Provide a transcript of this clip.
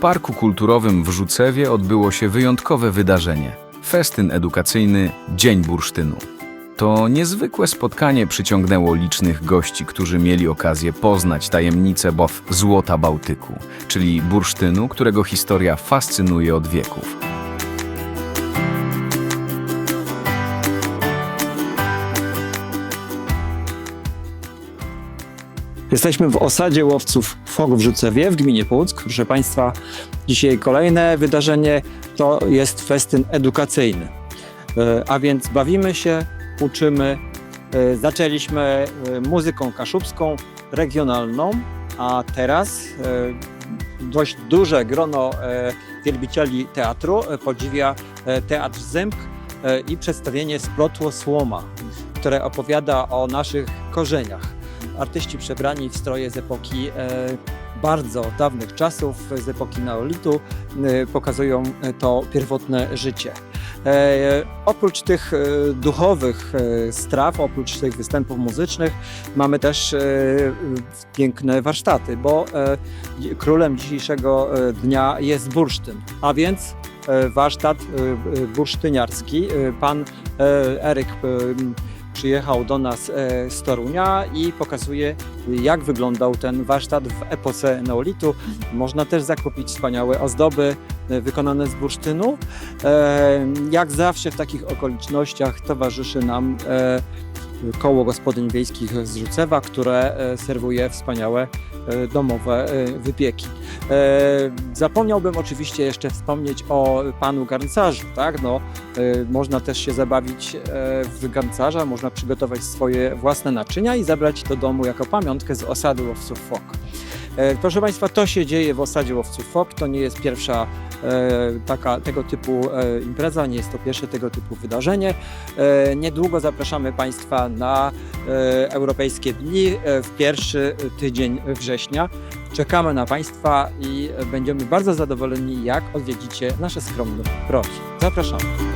Parku Kulturowym w Rzucewie odbyło się wyjątkowe wydarzenie festyn edukacyjny Dzień Bursztynu. To niezwykłe spotkanie przyciągnęło licznych gości, którzy mieli okazję poznać tajemnicę BOF Złota Bałtyku, czyli bursztynu, którego historia fascynuje od wieków. Jesteśmy w osadzie łowców fog w Rzucewie w gminie Puck. Proszę Państwa, dzisiaj kolejne wydarzenie to jest festyn edukacyjny. E, A więc bawimy się, uczymy. E, Zaczęliśmy e, muzyką kaszubską, regionalną, a teraz dość duże grono wielbicieli teatru podziwia Teatr Zympk i przedstawienie Splotło Słoma, które opowiada o naszych korzeniach artyści przebrani w stroje z epoki e, bardzo dawnych czasów, z epoki neolitu, e, pokazują to pierwotne życie. E, oprócz tych duchowych straw, oprócz tych występów muzycznych, mamy też piękne warsztaty, bo królem dzisiejszego dnia jest bursztyn, a więc warsztat bursztyniarski. Pan Eryk przyjechał do nas e, z Torunia i pokazuje, jak wyglądał ten warsztat w epoce neolitu. Można też zakupić wspaniałe ozdoby e, wykonane z bursztynu. E, Jak zawsze w takich okolicznościach towarzyszy nam koło gospodyń wiejskich z Rzucewa, które e, serwuje wspaniałe e, domowe e, wypieki. Zapomniałbym oczywiście jeszcze wspomnieć o panu garncarzu, tak? No, można też się zabawić w garncarza, można przygotować swoje własne naczynia i zabrać do domu jako pamiątkę z osady łowców fok. E, Proszę Państwa, to się dzieje w osadzie łowców fok. To nie jest pierwsza e, taka, tego typu e, impreza, nie jest to pierwsze tego typu wydarzenie. Niedługo zapraszamy Państwa na Europejskie Dni w pierwszy tydzień września. Czekamy na Państwa i będziemy bardzo zadowoleni, jak odwiedzicie nasze skromne progi. Zapraszamy.